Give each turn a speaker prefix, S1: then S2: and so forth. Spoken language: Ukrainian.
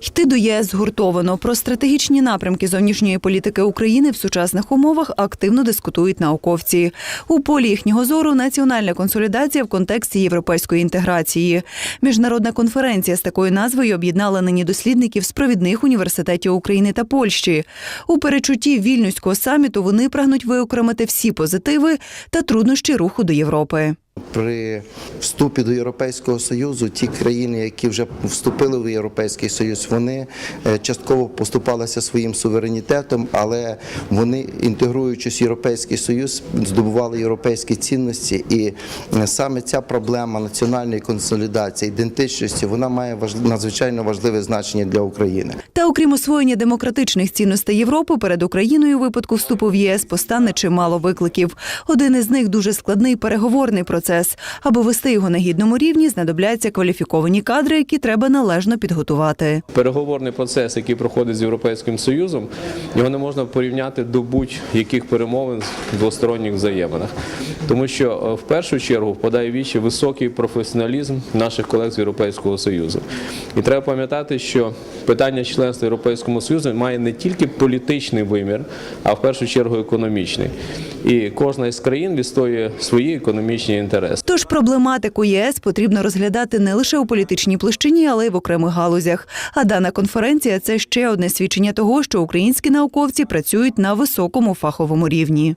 S1: Йти до ЄС згуртовано про стратегічні напрямки зовнішньої політики України в сучасних умовах активно дискутують науковці. У полі їхнього зору національна консолідація в контексті європейської інтеграції. Міжнародна конференція з такою назвою об'єднала нині дослідників з провідних університетів України та Польщі. У перечутті вільнюського саміту вони прагнуть виокремити всі позитиви та труднощі руху до Європи.
S2: При вступі до Європейського Союзу ті країни, які вже вступили в Європейський Союз, вони е, частково поступалися своїм суверенітетом, але вони, інтегруючись в Європейський Союз, здобували європейські цінності. І е, саме ця проблема національної консолідації, ідентичності, вона має надзвичайно важливе значення для України.
S1: Та окрім освоєння демократичних цінностей Європи, перед Україною випадку вступу в ЄС постане чимало викликів. Один із них дуже складний переговорний процес. Аби вести його на гідному рівні, знадобляться кваліфіковані кадри, які треба належно підготувати.
S3: Переговорний процес, який проходить з Європейським Союзом, його не можна порівняти до будь-яких перемовин в двосторонніх взаєминах, тому що е, в першу чергу впадає вічі високий професіоналізм наших колег з Європейського Союзу. І треба пам'ятати, що питання членства в Європейському Союзу має не тільки політичний вимір, а в першу чергу економічний. І кожна із країн відстоює свої економічні інтереси.
S1: Тож проблематику ЄС потрібно розглядати не лише у політичній площині, але й в окремих галузях. А дана конференція це ще одне свідчення того, що українські науковці працюють на високому фаховому рівні.